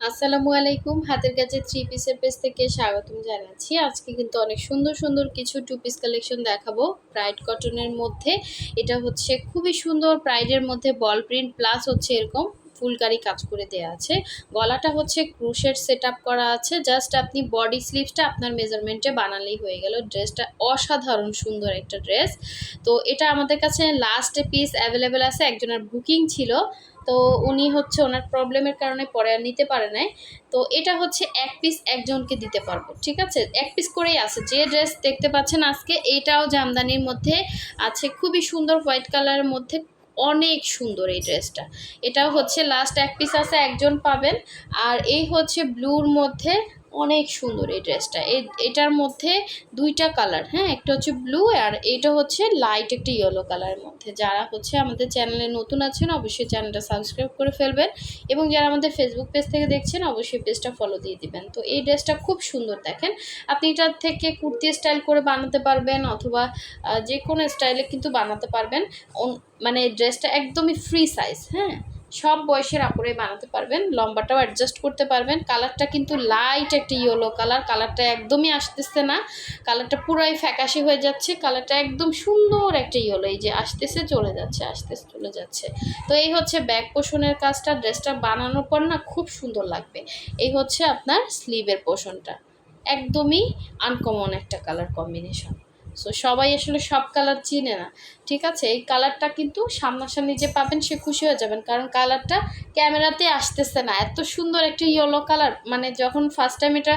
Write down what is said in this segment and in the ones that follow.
আসসালামু আলাইকুম। হাতের কাছে থ্রি পিসের পেজ থেকে স্বাগতম জানাচ্ছি। আজকে কিন্তু অনেক সুন্দর সুন্দর কিছু টু পিস কালেকশন দেখাবো। প্রাইড কটনের মধ্যে। এটা হচ্ছে খুবই সুন্দর প্রাইডের মধ্যে বল প্রিন্ট প্লাস হচ্ছে এরকম ফুলকারি কাজ করে দেওয়া আছে। গলাটা হচ্ছে ক্রুশের সেট করা আছে। জাস্ট আপনি বডি স্লিভসটা আপনার মেজারমেন্টে বানালেই হয়ে গেল। ড্রেসটা অসাধারণ সুন্দর একটা ড্রেস তো এটা আমাদের কাছে লাস্ট পিস অ্যাভেলেবেল আছে। একজনের বুকিং ছিল। তো উনি হচ্ছে ওনার প্রবলেমের কারণে পরে আর নিতে পারে নাই। তো এটা হচ্ছে এক পিস একজনকে দিতে পারব, ঠিক আছে? এক পিস করেই আছে। যে ড্রেস দেখতে পাচ্ছেন আজকে, এটাও জামদানির মধ্যে আছে। খুবই সুন্দর হোয়াইট কালারের মধ্যে অনেক সুন্দর এই ড্রেসটা এটাও হচ্ছে লাস্ট এক পিস আছে, একজন পাবেন। আর এই হচ্ছে ব্লুর মধ্যে অনেক সুন্দর এই ড্রেসটা। এটার মধ্যে দুইটা কালার হ্যাঁ? একটা হচ্ছে ব্লু আর এটা হচ্ছে লাইট একটা ইয়েলো কালারের মধ্যে। যারা হচ্ছে আমাদের চ্যানেলে নতুন আছেন, অবশ্যই চ্যানেলটা সাবস্ক্রাইব করে ফেলবেন এবং যারা আমাদের ফেসবুক পেজ থেকে দেখছেন, অবশ্যই পেজটা ফলো দিয়ে দিবেন। তো এই ড্রেসটা খুব সুন্দর, দেখেন। আপনি এটার থেকে কুর্তি স্টাইল করে বানাতে পারবেন অথবা যে কোনো স্টাইলে কিন্তু বানাতে পারবেন। মানে ড্রেসটা একদমই ফ্রি সাইজ হ্যাঁ? সব বয়সের আপুরে বানাতে পারবেন, লম্বাটাও অ্যাডজাস্ট করতে পারবেন। কালারটা কিন্তু লাইট একটা ইয়েলো কালার কালারটা একদমই আসতেছে না। কালারটা পুরাই ফ্যাকাশি হয়ে যাচ্ছে কালারটা একদম সুন্দর একটা ইয়েলো এই যে আসতেছে, চলে যাচ্ছে, আসতেছে, চলে যাচ্ছে। তো এই হচ্ছে ব্যাক পোষণের কাজটা, ড্রেসটা বানানোর পর না খুব সুন্দর লাগবে। এই হচ্ছে আপনার স্লিভের পোষণটা। একদমই আনকমন একটা কালার কম্বিনেশন সো সবাই আসলে সব কালার চিনে না। ঠিক আছে? এই কালারটা কিন্তু সামনাসামনি যে পাবেন, সে খুশি হয়ে যাবেন। কারণ কালারটা ক্যামেরাতে আসতেছে না। এত সুন্দর একটা ইয়েলো কালার মানে যখন ফার্স্ট টাইম এটা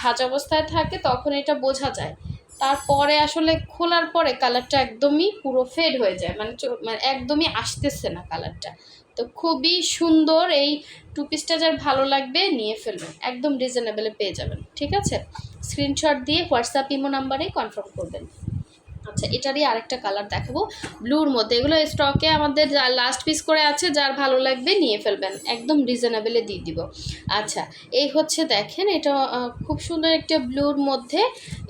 ভাজ অবস্থায় থাকে, তখন এটা বোঝা যায়। তারপরে আসলে খোলার পরে কালারটা একদমই পুরো ফেড হয়ে যায়। মানে মানে একদমই আসতেছে না কালারটা তো খুবই সুন্দর এই টু পিসটা যার ভালো লাগবে, নিয়ে ফেলবেন। একদম রিজনেবলে পেয়ে যাবেন। ঠিক আছে? স্ক্রিনশট দিয়ে হোয়াটসঅ্যাপ ইমো নাম্বারে কনফার্ম করবেন। আচ্ছা এটারই আরেকটা কালার দেখাবো। ব্লুর মধ্যে। এগুলো স্টকে আমাদের যা লাস্ট পিস করে আছে, যার ভালো লাগবে নিয়ে ফেলবেন। একদম রিজনেবলে দিয়ে দিব। আচ্ছা এই হচ্ছে দেখেন, এটা খুব সুন্দর একটা ব্লুর মধ্যে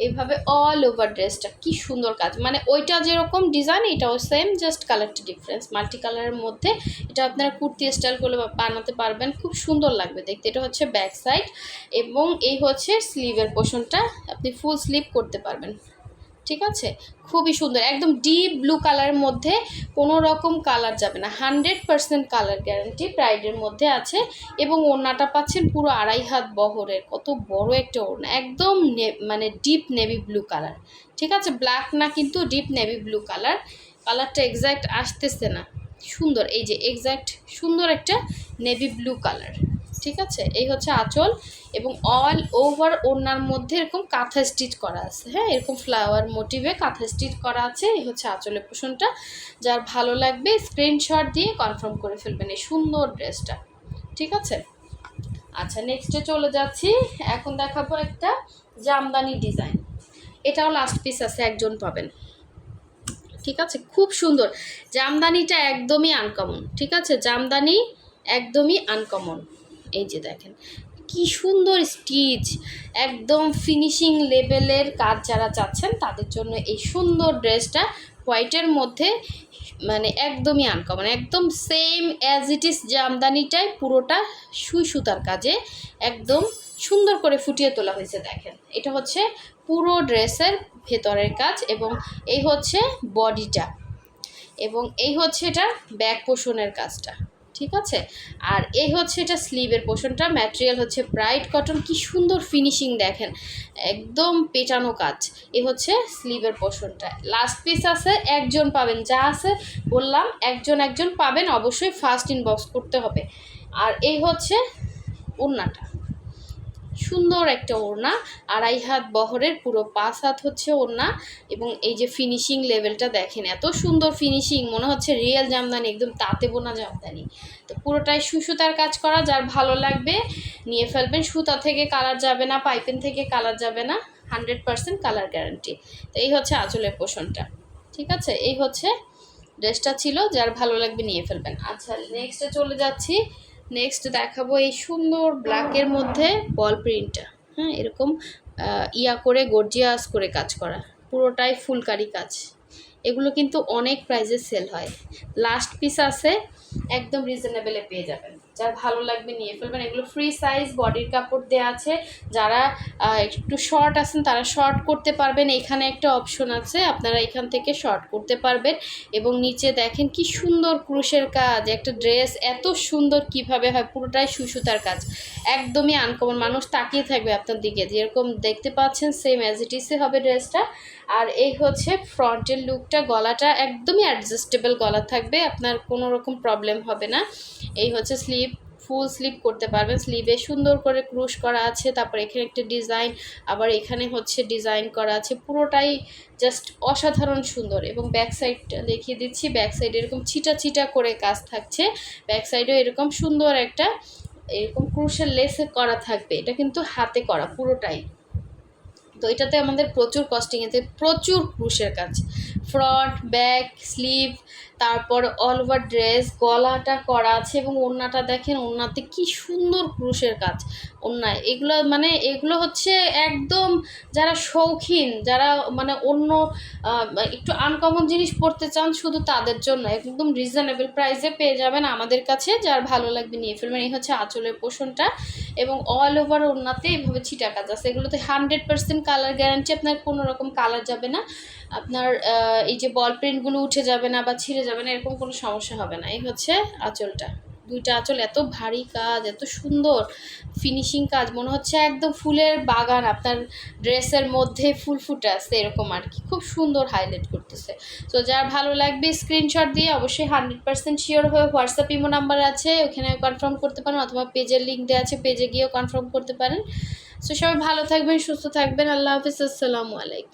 এইভাবে অল ওভার ড্রেসটা কি সুন্দর কাজ। মানে ওইটা যেরকম ডিজাইন এটাও সেম জাস্ট কালারটা ডিফারেন্স মাল্টি কালারের মধ্যে এটা আপনারা কুর্তি স্টাইল করলে বানাতে পারবেন। খুব সুন্দর লাগবে দেখতে। এটা হচ্ছে ব্যাক সাইড এবং এই হচ্ছে স্লিভের পোষণটা আপনি ফুল স্লিভ করতে পারবেন। ঠিক আছে? খুবই সুন্দর। একদম ডিপ ব্লু কালারের মধ্যে কোনো রকম কালার যাবে না। হান্ড্রেড পারসেন্ট কালার গ্যারান্টি প্রাইডের মধ্যে আছে এবং ওড়নাটা পাচ্ছেন পুরো আড়াই হাত বহরের। কত বড় একটা ওড়না। একদম মানে ডিপ নেভি ব্লু কালার ঠিক আছে? ব্ল্যাক না কিন্তু ডিপ নেভি ব্লু কালার কালারটা এক্স্যাক্ট আসতেছে না। সুন্দর। এই যে এক্স্যাক্ট সুন্দর একটা নেভি ব্লু কালার ঠিক আছে? এই হচ্ছে আঁচল এবং অল ওভার ওনার মধ্যে এরকম কাঁথা স্টিচ করা আছে। হ্যাঁ? এরকম ফ্লাওয়ার মোটিভে কাঁথা স্টিচ করা আছে। এই হচ্ছে আঁচলের পোষণটা যার ভালো লাগবে স্ক্রিনশট দিয়ে কনফার্ম করে ফেলবেন এই সুন্দর ড্রেসটা। ঠিক আছে? আচ্ছা নেক্সটে চলে যাচ্ছি। এখন দেখাবো একটা জামদানি ডিজাইন এটাও লাস্ট পিস আছে, একজন পাবেন। ঠিক আছে? খুব সুন্দর। জামদানিটা একদমই আনকমন ঠিক আছে? জামদানি একদমই আনকমন এই যে দেখেন, কি সুন্দর স্টিচ একদম ফিনিশিং লেভেলের কাজ যারা চাচ্ছেন, তাদের জন্য এই সুন্দর ড্রেসটা হোয়াইটের মধ্যে মানে একদমই আনকমন একদম সেম অ্যাজ ইট ইস জামদানিটাই পুরোটা সুই সুতার কাজে একদম সুন্দর করে ফুটিয়ে তোলা হয়েছে, দেখেন। এটা হচ্ছে পুরো ড্রেসের ভেতরের কাজ এবং এই হচ্ছে বডিটা এবং এই হচ্ছে এটা ব্যাক পোষণের কাজটা। ঠিক আছে? আর এই হচ্ছে এটা স্লিভের পোষণটা ম্যাটেরিয়াল হচ্ছে ব্রাইট কটন কি সুন্দর ফিনিশিং দেখেন, একদম পেটানো কাজ, এ হচ্ছে স্লিভের পোষণটা। লাস্ট পিস আছে, একজন পাবেন, যা আছে বললাম, একজন একজন পাবেন, অবশ্যই ফার্স্ট ইনবক্স করতে হবে। আর এই হচ্ছে ওড়নাটা। সুন্দর একটা ওড়না, আড়াই হাত বহরের পুরো পাঁচ হাত হচ্ছে ওড়না এবং এই যে ফিনিশিং লেভেলটা দেখেন, এত সুন্দর ফিনিশিং মনে হচ্ছে রিয়েল জামদানি, একদম তাতে বোনা জামদানি। তো পুরোটাই সুসুতার কাজ করা, যার ভালো লাগবে, নিয়ে ফেলবেন, সুতা থেকে কালার যাবে না, পাইপেন থেকে কালার যাবে না হান্ড্রেড পারসেন্ট কালার গ্যারান্টি তো এই হচ্ছে আঁচলের পোষণটা, ঠিক আছে? এই হচ্ছে ড্রেসটা ছিল, যার ভালো লাগবে নিয়ে ফেলবেন। আচ্ছা নেক্সটে চলে যাচ্ছি নেক্সট দেখাবো এই সুন্দর ব্ল্যাকের মধ্যে বল প্রিন্টটা হ্যাঁ এরকম ইয়া করে গর্জিয়াস করে কাজ করা। পুরোটাই ফুলকারি কাজ। এগুলো কিন্তু অনেক প্রাইজে সেল হয়। লাস্ট পিস আছে, একদম রিজনেবেলে পেয়ে যাবেন। যার ভালো লাগবে নিয়ে ফেলবেন। এগুলো ফ্রি সাইজ বডির কাপড় দেওয়া আছে। যারা একটু শর্ট আছেন, তারা শর্ট করতে পারবেন। এখানে একটা অপশন আছে, আপনারা এখান থেকে শর্ট করতে পারবেন। এবং নিচে দেখেন কি সুন্দর ক্রুশের কাজ। একটা ড্রেস এত সুন্দর কীভাবে হয়, পুরোটাই সুসুতার কাজ। একদমই আনকমন মানুষ তাকিয়ে থাকবে আপনার দিকে। যেরকম দেখতে পাচ্ছেন সেম অ্যাজ ইট ইসে হবে ড্রেসটা আর এই হচ্ছে ফ্রন্টের লুকটা গলাটা একদমই অ্যাডজাস্টেবল গলা থাকবে, আপনার কোনো রকম প্রবলেম হবে না। এই হচ্ছে স্লিপ ফুল স্লিপ করতে পারবেন। স্লিভে সুন্দর করে ক্রুশ করা আছে, তারপর এখানে একটা ডিজাইন, আবার এখানে হচ্ছে ডিজাইন করা আছে। পুরোটাই জাস্ট অসাধারণ সুন্দর এবং ব্যাক সাইডটা দেখিয়ে দিচ্ছি। ব্যাক সাইড এরকম ছিটা ছিটা করে কাজ থাকছে। ব্যাক সাইডেও এরকম সুন্দর একটা, এরকম ক্রুশের লেসে করা থাকবে। এটা কিন্তু হাতে করা পুরোটাই। তো এটাতে আমাদের প্রচুর কস্টিং এতে প্রচুর ক্রুশের কাজ। ফ্রন্ট ব্যাক স্লিভ তারপর অল ওভার ড্রেস গলাটা করা আছে এবং ওড়নাটা দেখেন, ওড়নাতে কি সুন্দর ক্রুশের কাজ। ওড়নায় এগুলো মানে এগুলো হচ্ছে একদম যারা শৌখিন, যারা মানে অন্য একটু আনকমন জিনিস পড়তে চান শুধু তাদের জন্য। একদম রিজনেবল প্রাইসে পেয়ে যাবেন আমাদের কাছে, যার ভালো লাগবে নিয়ে ফেলবেন। এই হচ্ছে আঁচলের পোষণটা এবং অল ওভার ওড়নাতে এইভাবে ছিটা কাজ আছে। এগুলোতে হান্ড্রেড পার্সেন্ট কালার গ্যারান্টি আপনার কোনো রকম কালার যাবে না। আপনার এই যে বল প্রিন্টগুলো উঠে যাবে না বা ছিঁড়ে যাবে না, এরকম কোনো সমস্যা হবে না। এই হচ্ছে আঁচলটা। দুইটা আঁচল, এত ভারী কাজ, এত সুন্দর ফিনিশিং কাজ, মনে হচ্ছে একদম ফুলের বাগান, আপনার ড্রেসের মধ্যে ফুল ফুটে আছে এরকম আর কি। খুব সুন্দর হাইলাইট করতেছে। তো যার ভালো লাগবে স্ক্রিনশট দিয়ে অবশ্যই হান্ড্রেড পার্সেন্ট শিওর হয়ে হোয়াটসঅ্যাপ ইমো নাম্বার আছে, ওখানে কনফার্ম করতে পারেন, অথবা পেজের লিঙ্ক দেওয়া আছে পেজে গিয়েও কনফার্ম করতে পারেন। সো সবাই ভালো থাকবেন, সুস্থ থাকবেন, আল্লাহ হাফিজ, আসসালামু আলাইকুম।